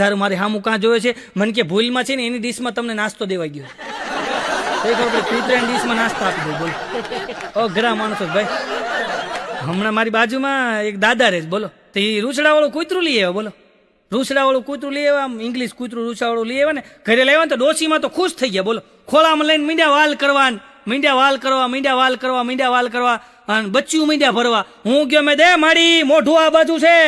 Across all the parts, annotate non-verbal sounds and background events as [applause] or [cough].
તારું મારે હામું કાં જોયો છે? મને કે ભૂલમાં છે ને એની ડીશમાં તમને નાસ્તો દેવાઈ ગયો. ડીશમાં નાસ્તો ઓ, ઘરા માણસો ભાઈ. હમણાં મારી બાજુમાં એક દાદા રહે બોલો. તો એ રૂછડાવાળું કૂતરું લઈ બોલો. રૂસડાવાળું કૂતરું લઈ ઇંગ્લિશ કૂતરું રૂસડાવાળું લઈ આવ્યા ને, ઘરે લાવ્યા તો ડોશીમાં તો ખુશ થઈ ગયા, બોલો. ખોળામાં લઈને મીંડ્યા વાલ કરવા મીંડ્યા વાલ કરવા મીંડ્યા વાલ કરવા મીંડ્યા વાલ કરવા, અને બચ્ચું મીંડ્યા ભરવા. હું ગયો મેં, દે માડી, મોઢું આ બાજુ છે.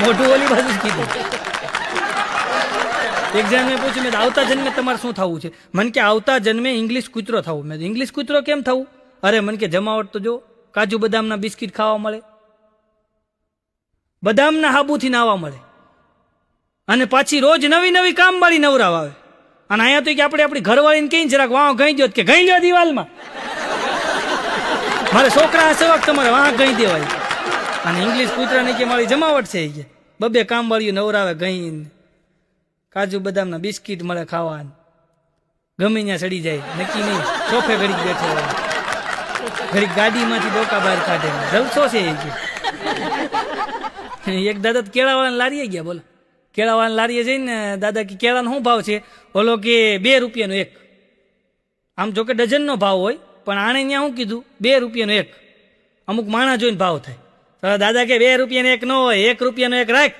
મોઢું ઓલી બાજુ કીધું. એક જણ મેં પૂછ્યું, મેં આવતા જન્મે તમારે શું થવું છે? મને કે, આવતા જન્મે ઇંગ્લિશ કૂતરો થવું. મેં ઇંગ્લિશ કૂતરો કેમ થવું? અરે, મને કે, જમાવટ તો જો, કાજુ બદામના બિસ્કિટ ખાવા મળે, બદામના હાબુથી નાવા મળે, અને પાછી રોજ નવી નવી કામવાળી નવરાવ આવે અને અહીંયા તો કે, આપણે આપણી ઘરવાળીને કહીને જરાક વાહ ગઈ દો કે ગઈ લ્યો દિવાલમાં? મારે છોકરા સેવક તમારે વાહ ગઈ દેવાય. અને ઇંગ્લિશ કૂતરાની કે મારી જમાવટ છે કે. બબે કામવાળીઓ નવરાવે ગઈને. કાજુ બદામના બિસ્કિટ મળે ખાવા ગમે ત્યાં સડી જાય. નક્કી નહીં. ચોફે ઘડીક બેઠો ઘડીક ગાડીમાંથી ડોકા બહાર કાઢે. જલસો છે એ એક દાદા કેળાવાળાને લારીએ ગયા, બોલો. કેળાવાળાને લારીએ જઈને, દાદા કે કેળાનો શું ભાવ છે? બોલો કે બે રૂપિયાનો એક. આમ જો કે ડઝનનો ભાવ હોય, પણ આણે ત્યાં શું કીધું? બે રૂપિયાનો એક. અમુક માણા જોઈને ભાવ થાય. દાદા કે બે રૂપિયાનો એક ન હોય, એક રૂપિયાનો એક રાખ.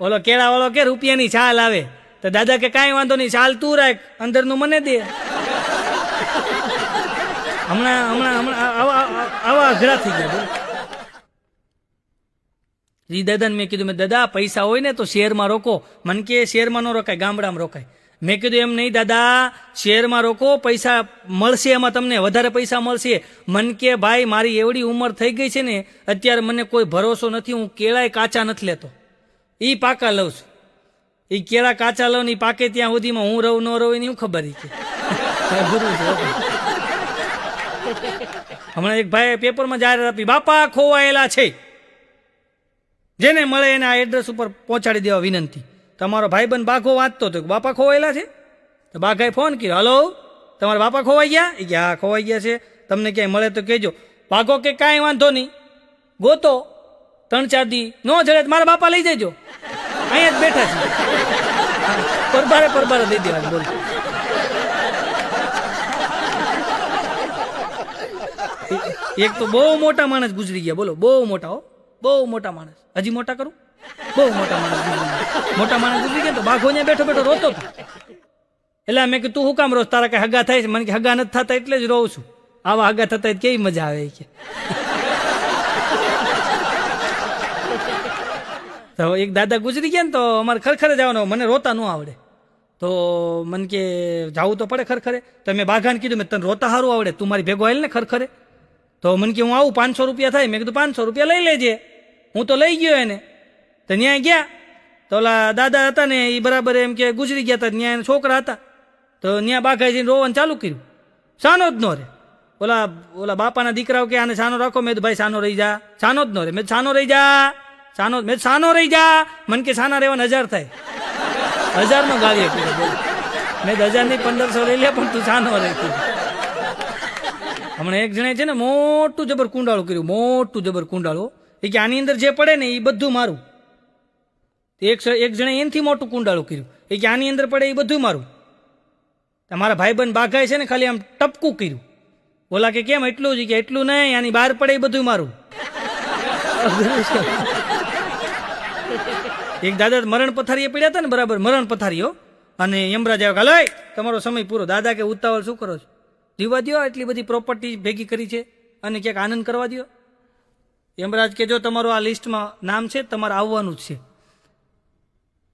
ઓલો કેળાવાળો કે રૂપિયાની છાલ આવે. તો દાદા કે કાંઈ વાંધો નહીં, છાલ તું રાખ, અંદરનું મને દે. હમણાં હમણાં હમણાં આવા અઘરા થઈ ગયા બોલો. દાદાને મેં કીધું, મેં દાદા પૈસા હોય ને તો શેરમાં રોકો. મન કે, શેરમાં ન રોકાય, ગામડામાં રોકાય. મેં કીધું એમ નહીં દાદા શેરમાં રોકો પૈસા મળશે એમાં તમને વધારે પૈસા મળશે. મન કે ભાઈ મારી એવડી ઉંમર થઈ ગઈ છે ને અત્યારે મને કોઈ ભરોસો નથી હું કેળાય કાચા નથી લેતો. એ પાકા લઉં છું. એ કેળા કાચા લઉં ને ઈ પાકે ત્યાં સુધીમાં હું રહું ન રહું એની હું ખબર છે હમણાં એક ભાઈ પેપરમાં જાહેરાત આપી બાપા ખોવાયેલા છે. જેને મળે એના એડ્રેસ ઉપર પહોંચાડી દેવા વિનંતી. તમારો ભાઈબંધ બાઘો વાંચતો હતો બાપા ખોવાયેલા છે? તો બાઘાએ ફોન કર્યો, હલો. તમારા બાપા ખોવાઈ ગયા? એ કે, હા, ખોવાઈ ગયા છે. તમને ક્યાંય મળે તો કહેજો. બાઘો કે કાંઈ વાંધો નહીં. ગોતો. ત્રણ ચાર દી. નો જડે મારા બાપા લઈ જજો. અહીંયા જ બેઠા છે. પરબારે પરબારે દઈ દેવા બોલ. એક તો બહુ મોટા માણસ ગુજરી ગયા, બોલો, બહુ મોટા હો. બહુ મોટા માણસ. હજી મોટા કરું? બહુ મોટા માણસ મોટા માણસ ગુજરી ગયા તો બાઘો ત્યાં બેઠો બેઠો રોતો હતો એટલે મેં કીધું, તું હું કામ રોજ તારા કે હગા થાય છે? મને કે, હગા નથી થતા એટલે જ રોઉં છું. આવા હગા થતા કેવી મજા આવે કે [laughs] તો એક દાદા ગુજરી ગયા ને તો અમારે ખરખરે જવાનો, મને રોતા ન આવડે. તો મને કે, જાવું તો પડે ખરખરે. તો મેં બાઘાને કીધું, મેં તને રોતા સારું આવડે, તું મારી ભેગો આવેલ ને ખરખરે. તો મને કે, હું આવું, પાંચસો રૂપિયા થાય. મેં કીધું, પાંચસો રૂપિયા લઈ લેજે. હું તો લઈ ગયો એને. તો ત્યાં ગયા. તો ઓલા દાદા હતા ને એ બરાબર એમ કે ગુજરી ગયા હતા ત્યાં છોકરા હતા. તો ત્યાં બાઘાએ જઈને રોવાનું ચાલુ કર્યું. સાનો જ નો રે. ઓલા ઓલા બાપાના દીકરાઓ કે આને સાનો રાખો? મેં ભાઈ સાનો રહી જા. સાનો જ નો રે. મેં સાનો રહી જા. સાનો, મેં સાનો રહી જા. મન કે સાના રહેવાના હજાર થાય. હજારનો ગાળી મેં હજારની પંદરસો લઈ લે, પણ તું સાનો રહી હમણાં એક જણે છે ને મોટું જબર કુંડાળું કર્યું. મોટું જબર કુંડાળું. એ કે આની અંદર જે પડે ને એ બધું મારું. એક એક જણે એનથી મોટું કુંડાળું કર્યું. એ કે આની અંદર પડે એ બધું મારું. તમારા ભાઈબંધ બાઘાય છે ને ખાલી આમ ટપકું કર્યું. ઓલા કે કેમ એટલું જ? કે એટલું નહીં, આની બહાર પડે એ બધું મારું. એક દાદા મરણ પથારીએ પડ્યા હતા ને બરાબર, મરણ પથારીઓ. અને યમરાજ આવ્યો હાલો તમારો સમય પૂરો. દાદા કે, ઉતાવળ શું કરો છો? દીવા દ્યો એટલી બધી પ્રોપર્ટી ભેગી કરી છે. અને ક્યાંક આનંદ કરવા દ્યો. યમરાજ કે, જો તમારું આ લિસ્ટમાં નામ છે, તમારે આવવાનું જ છે.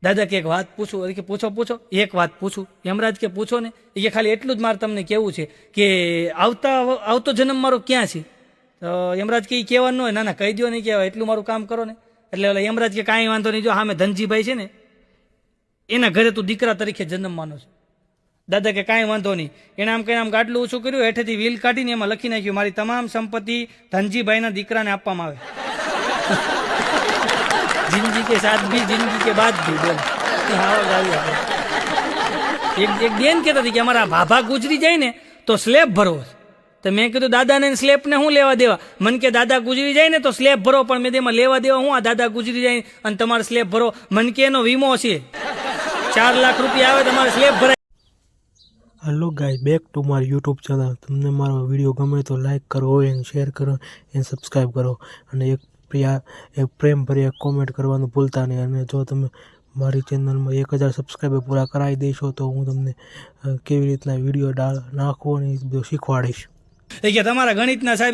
દાદા કે એક વાત પૂછું? કે પૂછો પૂછો. એક વાત પૂછું. યમરાજ કે પૂછો ને, એ ખાલી એટલું જ મારે તમને કહેવું છે કે આવતા આવતો જન્મ મારો ક્યાં છે? તો યમરાજ કે એ કહેવાનું હોય. ના ના, કહી દો નહીં કહેવાય એટલું મારું કામ કરો ને. એટલે ઓલા યમરાજ કે કાંઈ વાંધો નહીં, જો હા, મેં ધનજીભાઈ છે ને, એના ઘરે તું દીકરા તરીકે જન્મવાનો છે. દાદા કે કાંઈ વાંધો નહીં. એણે આમ કહીને આમ ગાટલું ઓછું કર્યું, હેઠેથી વ્હીલ કાઢીને એમાં લખી નાખ્યું, મારી તમામ સંપત્તિ ધનજીભાઈના દીકરાને આપવામાં આવે. કે સાત બી જિંદગી કે બાદ બી બોલ. એક એક બેન કહેતા હતી કે અમારા ભાભા ગુજરી જાય ને તો સ્લેબ ભરવો તો મેં કીધું દાદાને સ્લેબને શું લેવા દેવા મને કે દાદા ગુજરી જાય ને તો સ્લેબ ભરો પણ મેં તેમાં લેવા દેવા હું આ દાદા ગુજરી જાય અને તમારે સ્લેબ ભરો. મને કે એનો વીમો છે. ચાર લાખ રૂપિયા આવે, તમારે સ્લેબ ભરાય. હલો ગાય બેક ટુ માર યુટ્યુબ ચેનલ તમને મારો વીડિયો ગમે તો લાઈક કરો એન્ડ શેર કરો એને સબસ્ક્રાઈબ કરો. અને એક પ્રિયા, એક પ્રેમ ભરી એક કોમેન્ટ કરવાનું ભૂલતા નહીં. અને જો તમે મારી ચેનલમાં એક હજાર સબસ્ક્રાઈબર પૂરા કરાવી દેશો, તો હું તમને કેવી રીતના વીડિયો ડા નાખવો અને એ બધું શીખવાડીશ. એ કે તમારા ગણિતના સાહેબ